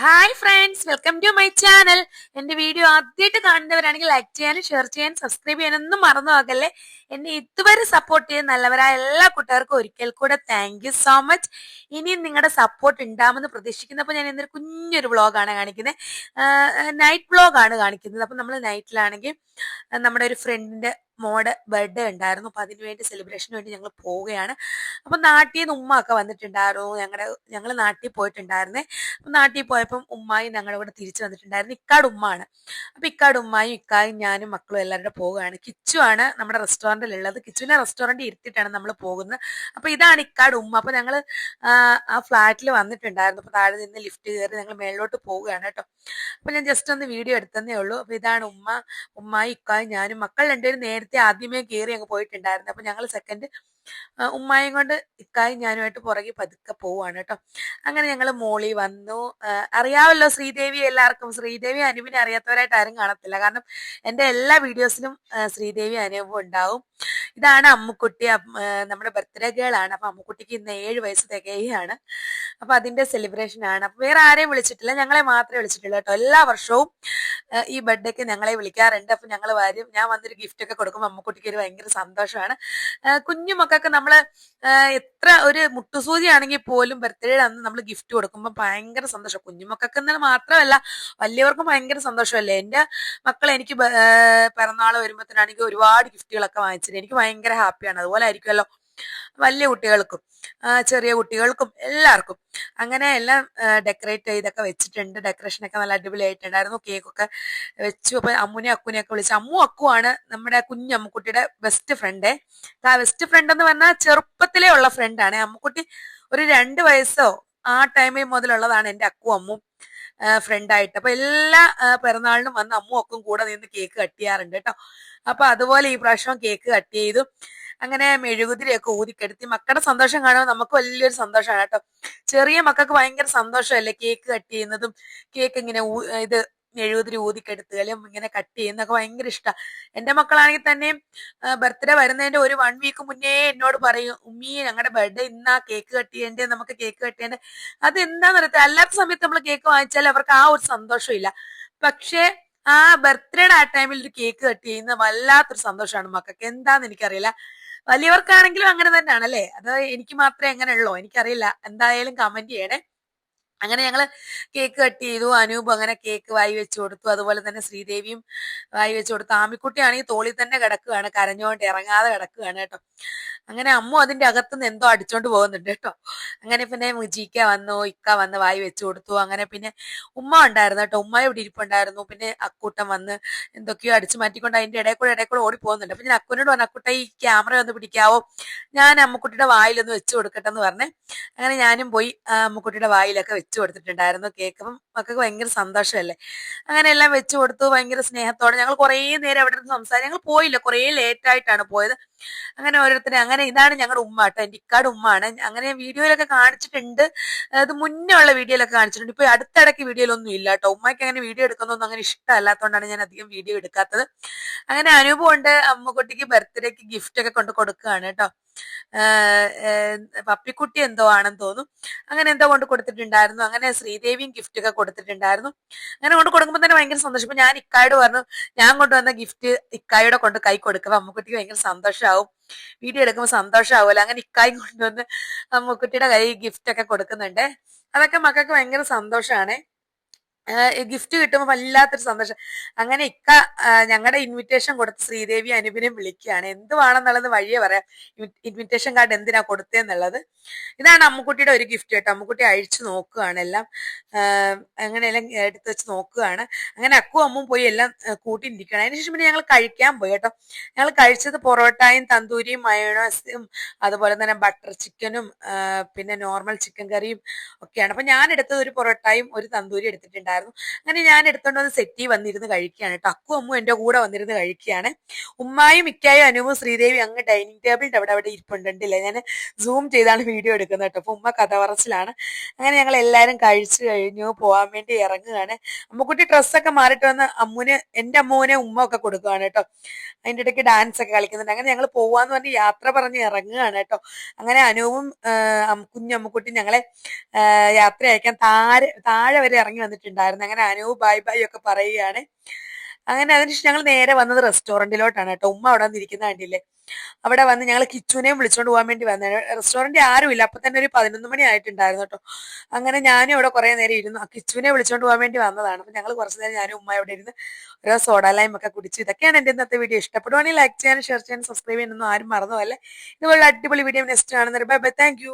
Hi friends welcome to my channel എന്റെ video ആദ്യമായിട്ട് കാണുന്നവരാണെങ്കിൽ ലൈക്ക് ചെയ്യാനും ഷെയർ ചെയ്യാനും സബ്സ്ക്രൈബ് ചെയ്യാനൊന്നും മറന്നു പോകല്ലേ? എന്നെ ഇതുവരെ സപ്പോർട്ട് ചെയ്ത നല്ലവരായ എല്ലാ കൂട്ടുകാർക്കും ഒരിക്കൽ കൂടെ താങ്ക് യു സോ മച്ച് ഇനിയും നിങ്ങളുടെ സപ്പോർട്ട് ഉണ്ടാവുമെന്ന് പ്രതീക്ഷിക്കുന്നപ്പോൾ ഞാൻ ഇന്നൊരു കുഞ്ഞൊരു വ്ളോഗാണ് കാണിക്കുന്നത്. നൈറ്റ് വ്ളോഗാണ് കാണിക്കുന്നത്. അപ്പം നമ്മൾ നൈറ്റിലാണെങ്കിൽ നമ്മുടെ ഒരു ഫ്രണ്ടിന്റെ മോടെ ബർത്ത്ഡേ ഉണ്ടായിരുന്നു. അപ്പൊ അതിനുവേണ്ടി സെലിബ്രേഷന് വേണ്ടി ഞങ്ങൾ പോവുകയാണ്. അപ്പൊ നാട്ടിൽ നിന്ന് ഉമ്മ ഒക്കെ വന്നിട്ടുണ്ടായിരുന്നു. ഞങ്ങളുടെ ഞങ്ങൾ നാട്ടിൽ പോയിട്ടുണ്ടായിരുന്നേ. അപ്പൊ നാട്ടിൽ പോയപ്പം ഉമ്മായും ഞങ്ങളുടെ കൂടെ തിരിച്ചു വന്നിട്ടുണ്ടായിരുന്നു. ഇക്കാട് ഉമ്മാണ്. അപ്പൊ ഇക്കാട് ഉമ്മായും ഇക്കായും ഞാനും മക്കളും എല്ലാവരുടെ പോവുകയാണ്. കിച്ചു ആണ് നമ്മുടെ റെസ്റ്റോറന്റിൽ ഉള്ളത് കിച്ചുവിനെ റെസ്റ്റോറന്റ് ഇരുത്തിയിട്ടാണ് നമ്മൾ പോകുന്നത്. അപ്പൊ ഇതാണ് ഇക്കാട് ഉമ്മ. അപ്പൊ ഞങ്ങൾ ആ ഫ്ലാറ്റിൽ വന്നിട്ടുണ്ടായിരുന്നു. അപ്പൊ താഴെ നിന്ന് ലിഫ്റ്റ് കയറി ഞങ്ങൾ മേളിലോട്ട് പോവുകയാണ് കേട്ടോ. അപ്പൊ ഞാൻ ജസ്റ്റ് ഒന്ന് വീഡിയോ എടുത്തതേ ഉള്ളൂ. അപ്പൊ ഇതാണ് ഉമ്മ ഉമ്മായി ഇക്കായും ഞാനും മക്കൾ രണ്ടുപേരും നേരത്തെ ആദ്യമേ കയറി അങ്ങ് പോയിട്ടുണ്ടായിരുന്നു. അപ്പൊ ഞങ്ങൾ സെക്കൻഡ് ഉമ്മായും കൊണ്ട് ഇക്കായും ഞാനുമായിട്ട് പുറകെ പതുക്കെ പോവാണ് കേട്ടോ. അങ്ങനെ ഞങ്ങൾ മോളി വന്നു. അറിയാവല്ലോ ശ്രീദേവി എല്ലാവർക്കും. ശ്രീദേവി അനുവിനെ അറിയാത്തവരായിട്ട് ആരും കാണത്തില്ല. കാരണം എന്റെ എല്ലാ വീഡിയോസിലും ശ്രീദേവി അനുഭവം ഉണ്ടാവും. ഇതാണ് അമ്മുക്കുട്ടി. നമ്മുടെ ബർത്ത്ഡേ ഗേൾ ആണ്. അപ്പൊ അമ്മുക്കുട്ടിക്ക് ഇന്ന് ഏഴ് വയസ്സ് തികയാണ്. അപ്പൊ അതിന്റെ സെലിബ്രേഷൻ ആണ്. അപ്പൊ വേറെ ആരെയും വിളിച്ചിട്ടില്ല. ഞങ്ങളെ മാത്രമേ വിളിച്ചിട്ടുള്ളൂ കേട്ടോ. എല്ലാ വർഷവും ഈ ബർത്ത്ഡേക്ക് ഞങ്ങളെ വിളിക്കാറുണ്ട്. അപ്പൊ ഞങ്ങൾ വരും. ഞാൻ വന്നൊരു ഗിഫ്റ്റ് ഒക്കെ കൊടുക്കുമ്പോൾ അമ്മക്കുട്ടിക്ക് ഒരു ഭയങ്കര സന്തോഷമാണ്. കുഞ്ഞു നമ്മൾ എത്ര ഒരു മുട്ടുസൂചി ആണെങ്കിൽ പോലും ബർത്ത്ഡേയുടെ അന്ന് നമ്മൾ ഗിഫ്റ്റ് കൊടുക്കുമ്പോൾ ഭയങ്കര സന്തോഷം. കുഞ്ഞുമക്കൾക്ക് എന്നാൽ മാത്രമല്ല വലിയവർക്കും ഭയങ്കര സന്തോഷമല്ലേ? എന്റെ മക്കൾ എനിക്ക് പിറന്നാൾ വരുമ്പോഴത്തേനാണെങ്കിൽ ഒരുപാട് ഗിഫ്റ്റുകളൊക്കെ വാങ്ങിച്ചിട്ട് എനിക്ക് ഭയങ്കര ഹാപ്പിയാണ് അതുപോലെ ആയിരിക്കുമല്ലോ വലിയ കുട്ടികൾക്കും ചെറിയ കുട്ടികൾക്കും എല്ലാവർക്കും. അങ്ങനെ എല്ലാം ഡെക്കറേറ്റ് ചെയ്തൊക്കെ വെച്ചിട്ടുണ്ട്. ഡെക്കറേഷൻ ഒക്കെ നല്ല അടിപൊളിയായിട്ടുണ്ടായിരുന്നു. കേക്കൊക്കെ വെച്ചു. അപ്പൊ അമ്മുനെ അക്കുനെയൊക്കെ വിളിച്ചു അമ്മു അക്കുവാണ് നമ്മുടെ കുഞ്ഞു അമ്മുക്കുട്ടിയുടെ ബെസ്റ്റ് ഫ്രണ്ട് ആ ബെസ്റ്റ് ഫ്രണ്ട് എന്ന് പറഞ്ഞാൽ ചെറുപ്പത്തിലേ ഉള്ള ഫ്രണ്ടാണ് അമ്മുക്കുട്ടി ഒരു രണ്ട് വയസ്സോ ആ ടൈമിൽ മുതലുള്ളതാണ് എന്റെ അക്കു അമ്മും ഫ്രണ്ടായിട്ട് അപ്പൊ എല്ലാ പിറന്നാളിനും വന്ന് അമ്മു അക്കും കൂടെ നിന്ന് കേക്ക് കട്ട് ചെയ്യാറുണ്ട് കേട്ടോ. അപ്പൊ അതുപോലെ ഈ പ്രാവശ്യം കേക്ക് കട്ട് ചെയ്തു. അങ്ങനെ മെഴുകുതിരിയൊക്കെ ഊതിക്കെടുത്തി മക്കളുടെ സന്തോഷം കാണുമ്പോൾ നമുക്ക് വലിയൊരു സന്തോഷമാണ് കേട്ടോ. ചെറിയ മക്കൾക്ക് ഭയങ്കര സന്തോഷമല്ലേ കേക്ക് കട്ട് ചെയ്യുന്നതും കേക്ക് ഇങ്ങനെ ഇത് മെഴുകുതിരി ഊതിക്കെടുത്തുകയും ഇങ്ങനെ കട്ട് ചെയ്യുന്നതൊക്കെ ഭയങ്കര ഇഷ്ടമാണ് എന്റെ മക്കളാണെങ്കിൽ തന്നെ ബർത്ത്ഡേ വരുന്നതിന്റെ ഒരു വൺ വീക്ക് മുന്നേ എന്നോട് പറയും ഉമ്മി ഞങ്ങളുടെ ബർത്ത്ഡേ ഇന്നാ കേക്ക് കട്ട് ചെയ്യേണ്ടത് നമുക്ക് കേക്ക് കട്ട് ചെയ്യേണ്ടത് അത് എന്താന്ന് അറിയത്തില്ല. അല്ലാത്ത സമയത്ത് നമ്മൾ കേക്ക് വാങ്ങിച്ചാൽ അവർക്ക് ആ ഒരു സന്തോഷം ഇല്ല പക്ഷേ ആ ബർത്ത്ഡേയുടെ ആ ടൈമിൽ ഒരു കേക്ക് കട്ട് ചെയ്യുന്ന വല്ലാത്തൊരു സന്തോഷമാണ് മക്കൾക്ക്. എന്താന്ന് എനിക്കറിയില്ല. വലിയവർക്കാണെങ്കിലും അങ്ങനെ തന്നെയാണ് അല്ലേ അത് എനിക്ക് മാത്രമേ അങ്ങനെ ഉള്ളൂ എനിക്കറിയില്ല. എന്തായാലും കമന്റ് ചെയ്യണേ. അങ്ങനെ ഞങ്ങൾ കേക്ക് കട്ട് ചെയ്തു അനൂപ് അങ്ങനെ കേക്ക് വായി വെച്ച് കൊടുത്തു. അതുപോലെ തന്നെ ശ്രീദേവിയും വായി വെച്ച് കൊടുത്തു. ആമിക്കുട്ടിയാണെങ്കിൽ തോളിൽ തന്നെ കിടക്കുകയാണ് കരഞ്ഞുകൊണ്ട് ഇറങ്ങാതെ കിടക്കുകയാണ് കേട്ടോ. അങ്ങനെ അമ്മു അതിന്റെ അകത്തുനിന്ന് എന്തോ അടിച്ചോണ്ട് പോകുന്നുണ്ട് കേട്ടോ. അങ്ങനെ പിന്നെ മുജീക്ക വന്നു ഇക്ക വന്ന് വായി വെച്ച് കൊടുത്തു. അങ്ങനെ പിന്നെ ഉമ്മ ഉണ്ടായിരുന്നു കേട്ടോ. ഉമ്മ ഇവിടെ ഇരിപ്പുണ്ടായിരുന്നു. പിന്നെ അക്കൂട്ടം വന്ന് എന്തൊക്കെയോ അടിച്ചു മാറ്റിക്കൊണ്ട് അതിന്റെ ഇടയിൽ കൂടെ ഇടയിൽ കൂടെ ഓടി പോകുന്നുണ്ട് അപ്പൊ ഞാൻ അക്കുനോട് പറഞ്ഞു അക്കുട്ട ഈ ക്യാമറ ഒന്ന് പിടിക്കാവോ? ഞാൻ അമ്മക്കുട്ടിയുടെ വായിലൊന്ന് വെച്ച് കൊടുക്കട്ടെ എന്ന് പറഞ്ഞേ. അങ്ങനെ ഞാനും പോയി അമ്മുക്കുട്ടിയുടെ വായിലൊക്കെ വെച്ച് കൊടുത്തിട്ടുണ്ടായിരുന്നു. കേക്ക് അപ്പം മക്കൾക്ക് ഭയങ്കര സന്തോഷമല്ലേ? അങ്ങനെ എല്ലാം വെച്ച് കൊടുത്തു. ഭയങ്കര സ്നേഹത്തോടെ ഞങ്ങൾ കുറേ നേരം അവിടെ നിന്ന് സംസാരിച്ചു. ഞങ്ങൾ പോയില്ല. കുറേ ലേറ്റ് ആയിട്ടാണ് പോയത്. അങ്ങനെ ഓരോരുത്തരെ അങ്ങനെ ഇതാണ് ഞങ്ങളുടെ ഉമ്മ കേട്ടോ. എന്റെ ഇക്കാട് ഉമ്മാണ് അങ്ങനെ വീഡിയോയിലൊക്കെ കാണിച്ചിട്ടുണ്ട്. അത് മുന്നേ ഉള്ള വീഡിയോയിലൊക്കെ കാണിച്ചിട്ടുണ്ട്. ഇപ്പൊ അടുത്തിടയ്ക്ക് വീഡിയോയിലൊന്നും ഇല്ല കേട്ടോ. ഉമ്മയ്ക്ക് അങ്ങനെ വീഡിയോ എടുക്കുന്നൊന്നും അങ്ങനെ ഇഷ്ടമല്ലാത്തതുകൊണ്ടാണ് ഞാൻ അധികം വീഡിയോ എടുക്കാത്തത്. അങ്ങനെ അനുഭവമുണ്ട് അമ്മക്കുട്ടിക്ക് ബർത്ത്ഡേക്ക് ഗിഫ്റ്റ് ഒക്കെ കൊണ്ട് കൊടുക്കുകയാണ് കേട്ടോ. പപ്പിക്കുട്ടി എന്തോ ആണെന്ന് തോന്നും അങ്ങനെ എന്തോ കൊണ്ട് കൊടുത്തിട്ടുണ്ടായിരുന്നു. അങ്ങനെ ശ്രീദേവിയും ഗിഫ്റ്റ് ഒക്കെ കൊടുത്തിട്ടുണ്ടായിരുന്നു. അങ്ങനെ കൊണ്ട് കൊടുക്കുമ്പോൾ തന്നെ ഭയങ്കര സന്തോഷം. ഇപ്പൊ ഞാൻ ഇക്കായോട് പറഞ്ഞു ഞാൻ കൊണ്ടുവന്ന ഗിഫ്റ്റ് ഇക്കായോടെ കൊണ്ട് കൈ കൊടുക്കുക. അമ്മക്കുട്ടിക്ക് ഭയങ്കര സന്തോഷമാവും വീഡിയോ എടുക്കുമ്പോൾ സന്തോഷമാവുമല്ലോ അങ്ങനെ ഇക്കായും കൊണ്ടുവന്ന് അമ്മക്കുട്ടിയുടെ കൈ ഗിഫ്റ്റ് ഒക്കെ കൊടുക്കുന്നുണ്ട്. അതൊക്കെ മക്കൾക്ക് ഭയങ്കര സന്തോഷമാണ് ഗിഫ്റ്റ് കിട്ടുമ്പോൾ വല്ലാത്തൊരു സന്തോഷം. അങ്ങനെ ഇക്ക ഞങ്ങളുടെ ഇൻവിറ്റേഷൻ കൊടുത്ത് ശ്രീദേവി അനുപിനും വിളിക്കുകയാണ്. എന്തുവാണെന്നുള്ളത് വഴിയെ പറയാം. ഇൻവിറ്റേഷൻ കാർഡ് എന്തിനാ കൊടുത്തതെന്നുള്ളത് ഇതാണ് അമ്മുക്കുട്ടിയുടെ ഒരു ഗിഫ്റ്റ് കേട്ടോ. അമ്മുക്കുട്ടി അഴിച്ചു നോക്കുകയാണ് എല്ലാം. അങ്ങനെയെല്ലാം എടുത്ത് വെച്ച് നോക്കുകയാണ്. അങ്ങനെ അക്കും അമ്മും പോയി എല്ലാം കൂട്ടിയിരിക്കുകയാണ്. അതിനുശേഷം പിന്നെ ഞങ്ങൾ കഴിക്കാൻ പോയി കേട്ടോ. ഞങ്ങൾ കഴിച്ചത് പൊറോട്ടയും തന്തൂരിയും മയോണസും അതുപോലെ തന്നെ ബട്ടർ ചിക്കനും പിന്നെ നോർമൽ ചിക്കൻ കറിയും ഒക്കെയാണ്. അപ്പൊ ഞാൻ എടുത്തത് ഒരു പൊറോട്ടയും ഒരു തന്തൂരി എടുത്തിട്ടുണ്ടായിരുന്നു. ഉണ്ടായിരുന്നു. അങ്ങനെ ഞാൻ എടുത്തോണ്ട് വന്ന് സെറ്റി വന്നിരുന്ന് കഴിക്കുകയാണ് കേട്ടോ. അക്കു അമ്മു എന്റെ കൂടെ വന്നിരുന്ന് കഴിക്കുകയാണ്. ഉമ്മായും മിക്കായും അനുവും ശ്രീദേവി അങ്ങ് ഡൈനിങ് ടേബിളിന്റെ അവിടെ അവിടെ ഇരിപ്പുണ്ടല്ലേ ഞാൻ സൂം ചെയ്താണ് വീഡിയോ എടുക്കുന്നത് കേട്ടോ. അപ്പൊ ഉമ്മ കഥ പറച്ചിലാണ്. അങ്ങനെ ഞങ്ങൾ എല്ലാവരും കഴിച്ചു കഴിഞ്ഞു പോകാൻ വേണ്ടി ഇറങ്ങുകയാണ്. അമ്മുക്കുട്ടി ഡ്രസ്സൊക്കെ മാറിയിട്ട് വന്ന് അമ്മുന് എന്റെ അമ്മുവിനെ ഉമ്മ ഒക്കെ കൊടുക്കുകയാണ് കേട്ടോ. അതിന്റെ ഇടയ്ക്ക് ഡാൻസ് ഒക്കെ കളിക്കുന്നുണ്ട്. അങ്ങനെ ഞങ്ങൾ പോവാന്ന് പറഞ്ഞ് യാത്ര പറഞ്ഞ് ഇറങ്ങുകയാണ് കേട്ടോ. അങ്ങനെ അനുവും കുഞ്ഞമ്മുക്കുട്ടി ഞങ്ങളെ യാത്ര അയക്കാൻ താഴെ താഴെ വരെ ഇറങ്ങി വന്നിട്ടുണ്ടായിരുന്നു അങ്ങനെ അനൂ ബായ് ബായ് ഒക്കെ പറയുകയാണ്. അങ്ങനെ അതിനുശേഷം ഞങ്ങൾ നേരെ വന്നത് റെസ്റ്റോറന്റിലോട്ടാണ് കേട്ടോ. ഉമ്മ അവിടെ വന്നിരിക്കുന്ന കണ്ടില്ലേ? അവിടെ വന്ന് ഞങ്ങൾ കിച്ചുവിനെയും വിളിച്ചോണ്ട് പോകാൻ വേണ്ടി വന്നത് റെസ്റ്റോറന്റ് ആരുമില്ല അപ്പൊ തന്നെ ഒരു പതിനൊന്ന് മണി ആയിട്ടുണ്ടായിരുന്നു കേട്ടോ. അങ്ങനെ ഞാനും അവിടെ കുറെ നേരം ഇരുന്നു. കിച്ചുവിനെ വിളിച്ചോണ്ട് പോകാൻ വേണ്ടി വന്നതാണ്. അപ്പൊ ഞങ്ങൾ കുറച്ച് നേരം ഞാനും ഉമ്മ അവിടെ ഇരുന്ന് ഓരോ സോഡ ലൈം ഒക്കെ കുടിച്ച് ഇതൊക്കെയാണ് എന്റെ ഇന്നത്തെ വീഡിയോ. ഇഷ്ടപ്പെടുവാണെങ്കിൽ ലൈക്ക് ചെയ്യാനും ഷെയർ ചെയ്യാനും സബ്സ്ക്രൈബ് ചെയ്യാനൊന്നും ആരും മറന്നു അല്ലേ ഇതുപോലെ അടിപൊളി വീഡിയോ നെക്സ്റ്റ് കാണുന്നത് ബൈ ബൈ. താങ്ക്